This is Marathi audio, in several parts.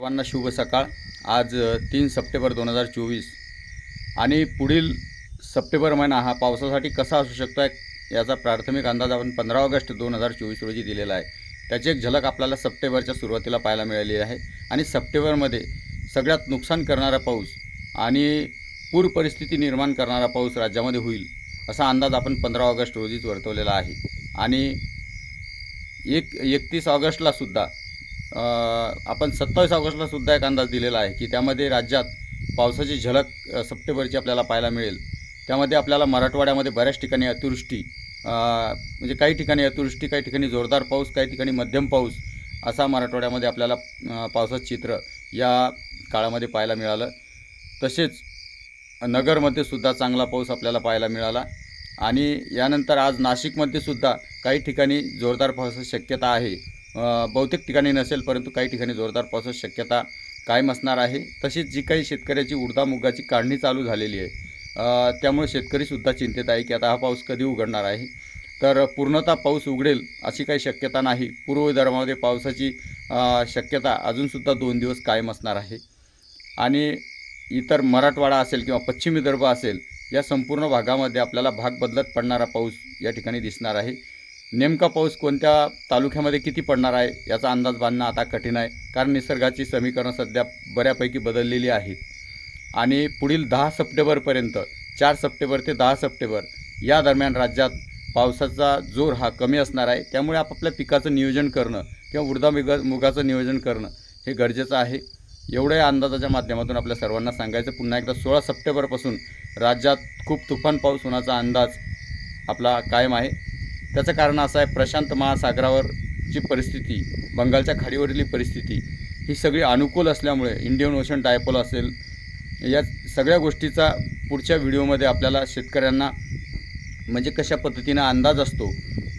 सर्वांना शुभ सकाळ. आज तीन सप्टेंबर दोन हजार चोवीस. आणि पुढील सप्टेंबर महिना हा पावसासाठी कसा असू शकतो आहे याचा प्राथमिक अंदाज आपण पंधरा ऑगस्ट दोन हजार चोवीस रोजी दिलेला आहे. त्याची एक झलक आपल्याला सप्टेंबरच्या सुरुवातीला पाहायला मिळाली आहे. आणि सप्टेंबरमध्ये सगळ्यात नुकसान करणारा पाऊस आणि पूर परिस्थिती निर्माण करणारा पाऊस राज्यामध्ये होईल असा अंदाज आपण पंधरा ऑगस्ट रोजीच वर्तवलेला आहे. आणि एक एकतीस ऑगस्टला सुद्धा आपण सत्तावीस ऑगस्टला सुद्धा एक अंदाज दिलेला आहे की त्यामध्ये राज्यात पावसाची झलक सप्टेंबरची आपल्याला पाहायला मिळेल. त्यामध्ये आपल्याला मराठवाड्यामध्ये बऱ्याच ठिकाणी अतिवृष्टी म्हणजे काही ठिकाणी अतिवृष्टी काही ठिकाणी जोरदार पाऊस काही ठिकाणी मध्यम पाऊस असा मराठवाड्यामध्ये आपल्याला पावसाचं चित्र या काळामध्ये पाहायला मिळालं. तसेच नगरमध्ये सुद्धा चांगला पाऊस आपल्याला पाहायला मिळाला आणि यानंतर आज नाशिकमध्ये सुद्धा काही ठिकाणी जोरदार पावसाची शक्यता आहे. बहुतेक ठिकाणी नसेल परंतु काही ठिकाणी जोरदार पावसाची शक्यता कायम असणार आहे. तशीच जी काही शेतकऱ्याची उडदा मुगाची काढणी चालू झालेली आहे त्यामुळे शेतकरीसुद्धा चिंतेत आहे की आता हा पाऊस कधी उघडणार आहे. तर पूर्णतः पाऊस उघडेल अशी काही शक्यता नाही. पूर्व विदर्भामध्ये पावसाची शक्यता अजूनसुद्धा दोन दिवस कायम असणार आहे. आणि इतर मराठवाडा असेल किंवा पश्चिम विदर्भ असेल या संपूर्ण भागामध्ये आपल्याला भाग बदलत पडणारा पाऊस या ठिकाणी दिसणार आहे. नेमका पाऊस कोणत्या तालुक्यामध्ये किती पडणार आहे याचा अंदाज बांधणं आता कठीण आहे कारण निसर्गाची समीकरणं सध्या बऱ्यापैकी बदललेली आहेत. आणि पुढील दहा सप्टेंबरपर्यंत चार सप्टेंबर ते दहा सप्टेंबर या दरम्यान राज्यात पावसाचा जोर हा कमी असणार आहे. त्यामुळे आपापल्या पिकाचं नियोजन करणं किंवा उडदा मुगा मुगाचं नियोजन करणं हे गरजेचं आहे. एवढं या अंदाजाच्या माध्यमातून आपल्या सर्वांना सांगायचं पुन्हा एकदा सोळा सप्टेंबरपासून राज्यात खूप तुफान पाऊस होण्याचा अंदाज आपला कायम आहे. त्याचं कारण असं आहे प्रशांत महासागरावरची परिस्थिती बंगालच्या खाडीवरील परिस्थिती ही सगळी अनुकूल असल्यामुळे इंडियन ओशन डायपोल असेल या सगळ्या गोष्टीचा पुढच्या व्हिडिओमध्ये आपल्याला शेतकऱ्यांना म्हणजे कशा पद्धतीनं अंदाज असतो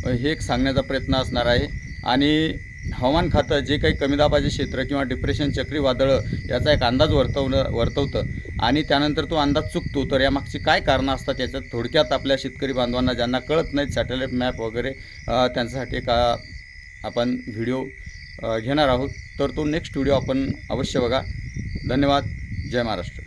हे एक सांगण्याचा प्रयत्न असणार आहे. आणि हवामान खातं जे काही कमी दाबाचे क्षेत्र किंवा डिप्रेशन चक्रीवादळं याचा एक अंदाज वर्तवणं वर्तवतं. आणि त्यानंतर तो अंदाज चुकतो. तर यामागची काय कारणं असतात याच्यात थोडक्यात आपल्या शेतकरी बांधवांना ज्यांना कळत नाहीत सॅटेलाईट मॅप वगैरे त्यांच्यासाठी एक आपण व्हिडिओ घेणार आहोत. तर तो नेक्स्ट व्हिडिओ आपण अवश्य बघा. धन्यवाद. जय महाराष्ट्र.